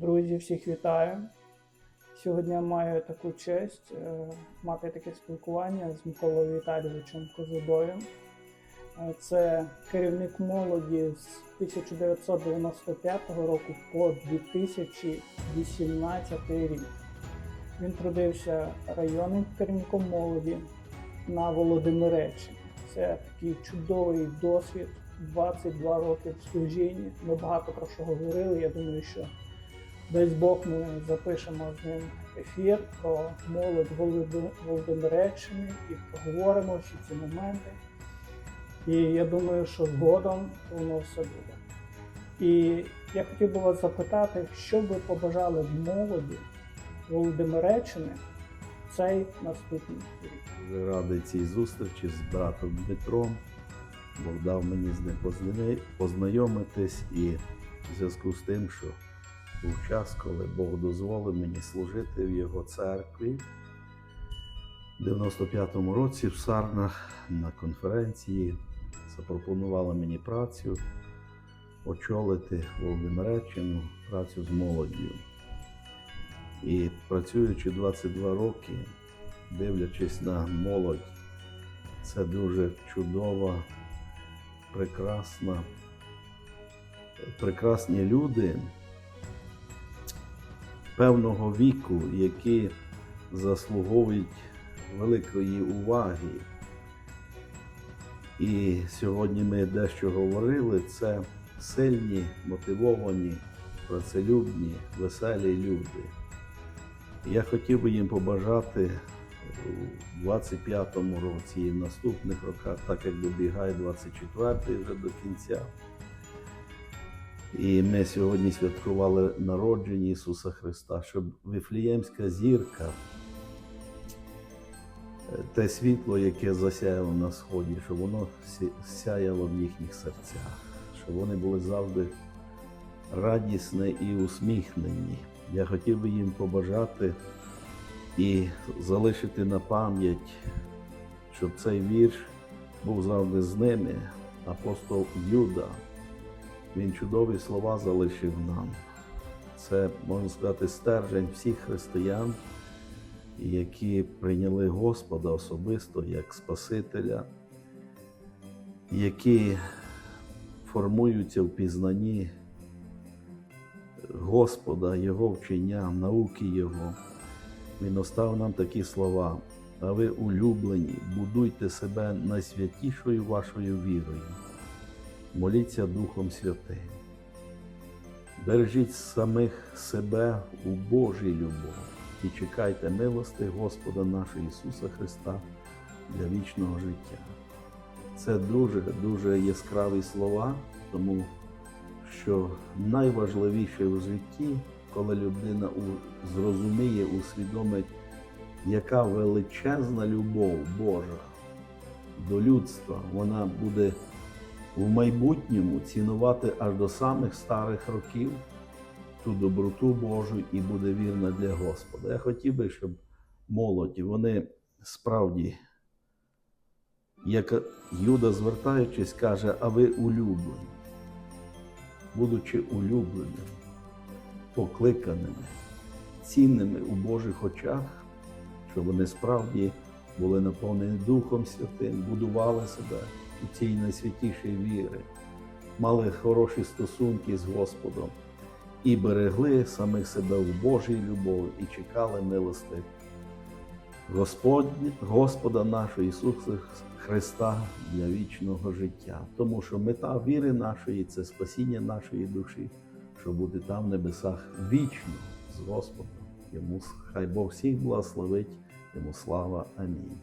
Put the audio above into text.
Друзі, всіх вітаю. Сьогодні маю таку честь е, мати таке спілкування з Миколою Віталійовичем Козудовим. Е, Це керівник молоді з 1995 року по 2018 рік. Він трудився районним керівником молоді на Володимиреччині. Це такий чудовий досвід, 22 роки в служінні. Ми багато про що говорили. Я думаю, що Дай Бог ми запишемо з ним ефір про молодь Володимиреччини і проговоримо всі ці моменти. І я думаю, що згодом воно все буде. І я хотів би вас запитати, що ви побажали в молоді Володимиреччини цей наступний рік. Радий цій зустрічі з братом Дмитром. Бог дав мені з ним познайомитись і в зв'язку з тим, що був час, коли Бог дозволив мені служити в його церкві. У 95-му році в Сарнах на конференції запропонували мені працю очолити Володимиреччину, працю з молоддю. І працюючи 22 роки, дивлячись на молодь, це дуже чудова, прекрасна, прекрасні люди певного віку, які заслуговують великої уваги. І сьогодні ми дещо говорили, це сильні, мотивовані, працелюбні, веселі люди. Я хотів би їм побажати у 25-му році і в наступних роках, так як добігає 24-й вже до кінця. І ми сьогодні святкували народження Ісуса Христа, щоб Вифліємська зірка, е, те світло, яке засяяло на сході, щоб воно сяяло в їхніх серцях, щоб вони були завжди радісні і усміхнені. Я хотів би їм побажати і залишити на пам'ять, щоб цей вірш був завжди з ними. Апостол Юда, він чудові слова залишив нам. Це, можна сказати, стержень всіх християн, які прийняли Господа особисто як Спасителя, які формуються в пізнанні Господа, Його вчення, науки Його. Він оставив нам такі слова. А ви улюблені, будуйте себе найсвятішою вашою вірою. Моліться Духом Святим. Бережіть самих себе у Божій любові і чекайте милости Господа нашого Ісуса Христа для вічного життя. Це дуже дуже яскраві слова, тому що найважливіше у житті, коли людина зрозуміє, усвідомить, яка величезна любов Божа до людства, вона буде в майбутньому цінувати аж до самих старих років ту доброту Божу і буде вірна для Господа. Я хотів би, щоб молоді, вони справді, як Юда, звертаючись, каже, а ви улюблені будучи улюбленими, покликаними, цінними у Божих очах, щоб вони справді були наповнені Духом Святим, будували себе у цій найсвятішій віри, мали хороші стосунки з Господом і берегли самих себе в Божій любові і чекали милости Господь, Господа нашого Ісуса Христа для вічного життя. Тому що мета віри нашої це спасіння нашої душі, щоб бути там в небесах вічно з Господом. Йому хай Бог всіх благословить, йому слава. Амінь.